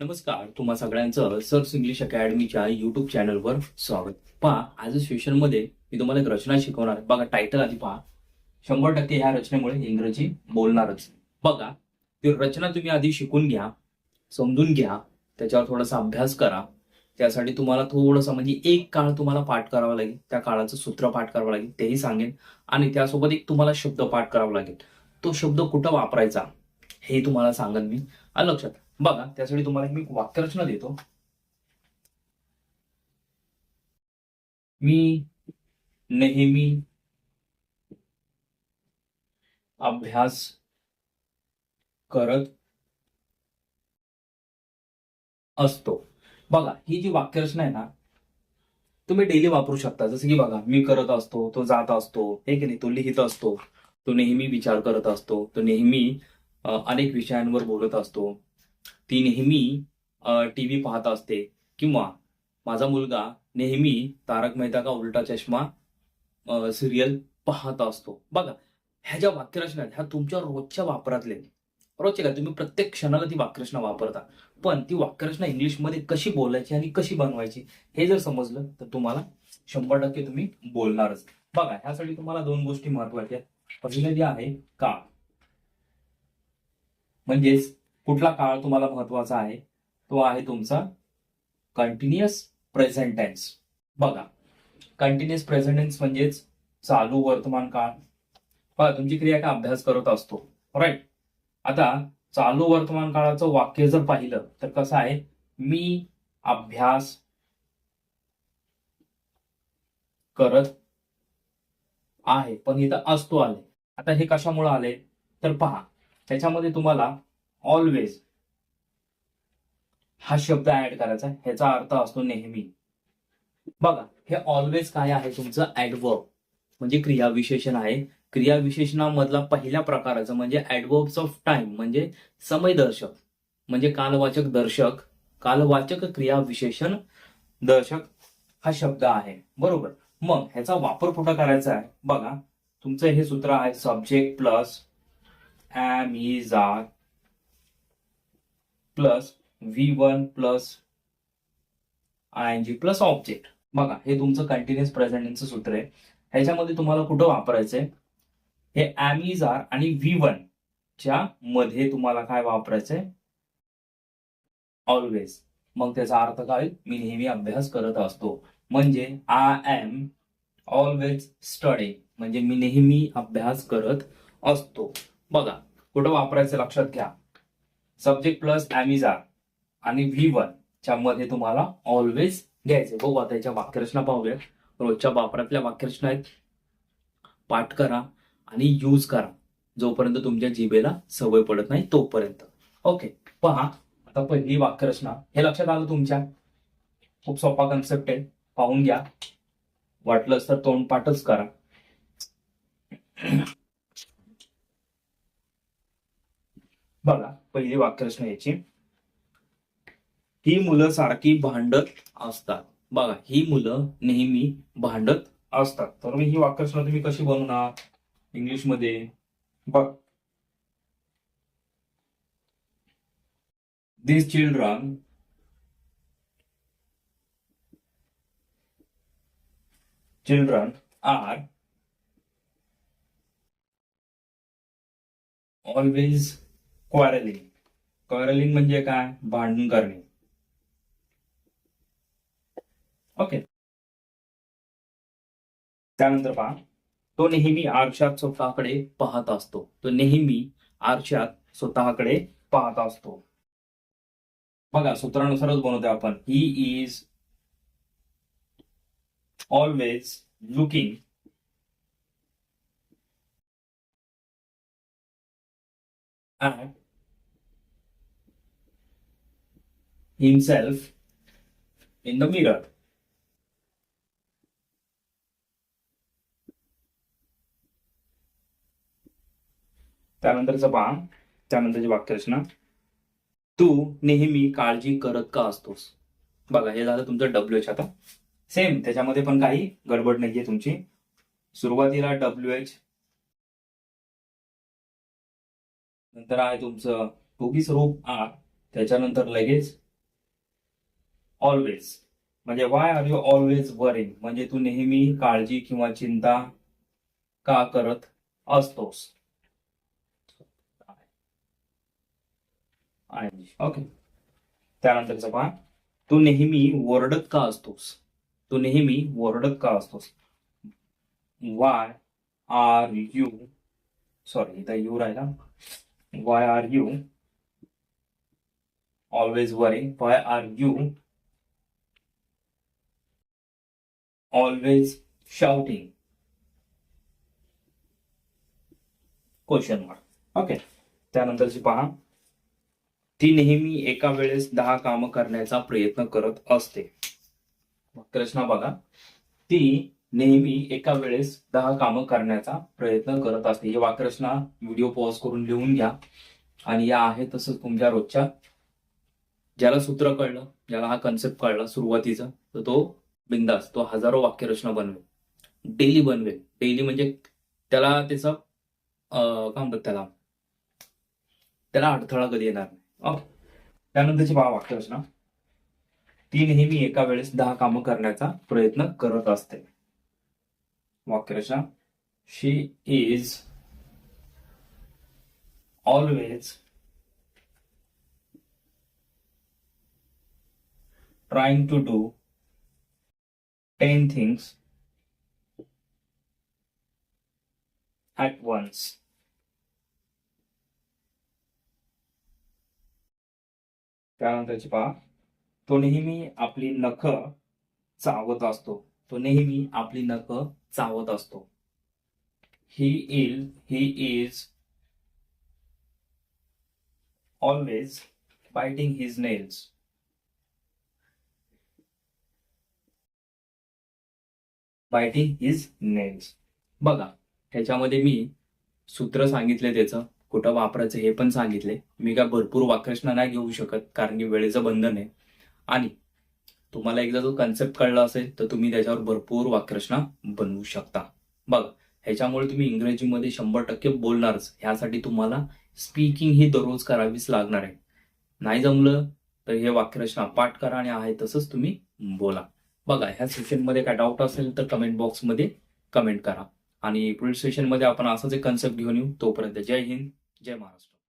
नमस्कार तुम्हा सगळ्यांचं सर्स इंग्लिश अकॅडमीच्या युट्यूब चॅनलवर स्वागत. पहा आज सेशनमध्ये मी तुम्हाला एक रचना शिकवणार. आहे. बघा टायटल आधी पहा. शंभर टक्के ह्या रचनेमुळे इंग्रजी बोलणारच. बघा ती रचना तुम्ही आधी शिकून घ्या समजून घ्या त्याच्यावर थोडासा अभ्यास करा. त्यासाठी तुम्हाला थोडंसं म्हणजे एक काळ तुम्हाला पाठ करावा लागेल. त्या काळाचं सूत्र पाठ करावं लागेल तेही सांगेन. आणि त्यासोबत एक तुम्हाला शब्द पाठ करावा लागेल. तो शब्द कुठं वापरायचा हे तुम्हाला सांगेन मी. लक्षात बघा त्यासाठी तुम्हाला मी वाक्यरचना देतो. मी नेहमी अभ्यास करत असतो. बघा ही जी वाक्यरचना आहे ना तुम्ही डेली वापरू शकता. जसं की बघा मी करत असतो तो जात असतो. हे की नाही? तो लिहित असतो. तो नेहमी विचार करत असतो. तो नेहमी अनेक विषयांवर बोलत असतो. ती नेहमी टी व्ही पाहत असते. किंवा माझा मुलगा नेहमी तारक मेहता का उलटा चष्मा सिरियल पाहत असतो. बघा ह्या ज्या वाक्यरचना आहेत ह्या तुमच्या रोजच्या वापरातले रोजच्या का? तुम्ही प्रत्येक क्षणाला ती वाक्यरचना वापरता. पण ती वाक्यरचना इंग्लिशमध्ये कशी बोलायची आणि कशी बनवायची हे जर समजलं तर तुम्हाला शंभर टक्के तुम्ही बोलणारच. बघा ह्यासाठी तुम्हाला दोन गोष्टी महत्त्वाच्या आहेत. पहिलं जे आहे का? म्हणजेच कुठला काळ तुम्हाला महत्त्वाचा आहे? तो आहे तुमचा कंटिन्युअस प्रेझेंट टेन्स बघा कंटिन्युअस प्रेझेंट टेन्स म्हणजेच चालू वर्तमान काळ. बघा तुमची क्रिया का अभ्यास करत असतो राईट आता चालू वर्तमान काळाचं वाक्य जर पाहिलं तर कसं आहे? मी अभ्यास करत आहे पण इथं असतो आले. आता हे कशामुळे आले? तर पहा त्याच्यामध्ये तुम्हाला ऑलवेज हा शब्द ऍड करायचा ह्याचा अर्थ असतो नेहमी. बघा हे ऑलवेज काय आहे? तुमचं ऍडवर्ब म्हणजे क्रियाविशेषण आहे. क्रियाविशेषणामधला पहिल्या प्रकाराचं म्हणजे ऍडवर्ब्स ऑफ टाइम म्हणजे समयदर्शक. म्हणजे कालवाचक दर्शक कालवाचक क्रियाविशेषण दर्शक हा शब्द आहे. बरोबर? मग ह्याचा वापर कुठं करायचा आहे? बघा तुमचं हे सूत्र आहे subject plus am is are plus V one plus I N G plus object बघा हे तुमचं कंटिन्युअस प्रेझेंटचं सूत्र आहे. ह्याच्यामध्ये तुम्हाला कुठं वापरायचंय? हे ऍम आर आणि व्ही वन च्या मध्ये तुम्हाला काय वापरायचंय? ऑलवेज मग त्याचा अर्थ काय मी नेहमी अभ्यास करत असतो. म्हणजे आय एम ऑलवेज स्टडी म्हणजे मी नेहमी अभ्यास करत असतो. बघा कुठं वापरायचं लक्षात घ्या. सब्जेक्ट प्लस आर आणि व्ही वन च्या मध्ये तुम्हाला ऑलवेज घ्यायचे. बघू आता याच्या वाक्यरचना पाहूया रोजच्या वापरातल्या वाक्यरचना आहेत. पाठ करा आणि यूज करा. जोपर्यंत तुमच्या जिभेला सवय पडत नाही तोपर्यंत. ओके पहा. आता पहिली वाक्यरचना. हे लक्षात आलं तुमच्या? खूप सोपा कन्सेप्ट आहे. पाहून घ्या. वाटलं तर तोंडपाठच करा. बघा. पहिली वाक्यरचना याची ही मुलं सारखी भांडत असतात. बघा ही मुलं नेहमी भांडत असतात. तर मी ही वाक्यरचना तुम्ही कशी बनवणार? इंग्लिशमध्ये बघ. This children children are always quarrelling. Quarrelling म्हणजे काय? भांडण करणे. ओके त्यानंतर पहा तो नेहमी आरशात स्वतःकडे पाहत असतो. तो नेहमी आरशात स्वतःकडे पाहत असतो. बघा सूत्रानुसारच बनवतोय आपण. He is always looking and himself in the mirror. त्यानंतरचं पहा. त्यानंतरची वाक्यरचना. तू नेहमी काळजी करत का असतोस? बघा हे झालं तुमचं डब्ल्यू एच आता. सेम त्याच्यामध्ये पण काही गडबड नाहीये तुमची. सुरुवातीला डब्ल्यू एच नंतर आहे तुमचं टोपी स्वरूप आर त्याच्यानंतर लगेच ऑलवेज म्हणजे why are you always worrying म्हणजे तू नेहमी काळजी किंवा चिंता का करत असतोस? ओके त्यानंतरचं पहा तू नेहमी वरडत का असतोस? तू नेहमी वरडत का असतोस? वाय आर यू सॉरी इथं यू राहिला. Why are you always worrying why are you always shouting? Question mark okay त्यानंतरची पहा ती नेहमी एका वेळेस दहा कामं करण्याचा प्रयत्न करत असते. प्रश्न बघा ती नेहमी एका वेळेस दहा कामं करण्याचा प्रयत्न करत असते. ही वाक्यरचना व्हिडिओ पॉज करून लिहून घ्या. आणि या आहे तसंच तुमच्या रोजच्या. ज्याला सूत्र कळलं ज्याला हा कन्सेप्ट कळला सुरुवातीचा तर तो बिंदास तो हजारो वाक्यरचना बनवेल. डेली बनवेल. डेली म्हणजे त्याला त्याचं अं, काय म्हणतात त्याला? त्याला अडथळा कधी येणार नाही. ओके. त्यानंतरची पहा वाक्यरचना. ती नेहमी एका वेळेस दहा कामं करण्याचा प्रयत्न करत असते. वाक्यरचना she is always trying to do 10 things at once त्यानंतरची पहा तो नेहमी आपली नख चावत असतो. तो नेहमी आपली नख चावत असतो. He ill he is always biting his nails biting his nails बघा ह्याच्यामध्ये मी सूत्र सांगितले त्याचं कुठं वापरायचं हे पण सांगितले. मी काय भरपूर वाक्यरचना नाही घेऊ शकत कारण की वेळेचं बंधन आहे. आणि तुम्हाला एकदा जो कन्सेप्ट कळला असेल तर तुम्ही त्याच्यावर भरपूर वाक्यरचना बनवू शकता. बघा ह्याच्यामुळे तुम्ही इंग्रजीमध्ये शंभर टक्के बोलणारच. ह्यासाठी तुम्हाला स्पीकिंग ही दररोज करावीच लागणार आहे. नाही जमलं तर हे वाक्यरचना पाठ करा आणि आहे तसंच तुम्ही बोला. बघा ह्या सेशनमध्ये काय डाऊट असेल तर कमेंट बॉक्समध्ये कमेंट करा. आणि पुढील सेशनमध्ये आपण असाच एक कन्सेप्ट घेऊन येऊ. तोपर्यंत जय हिंद जय महाराष्ट्र.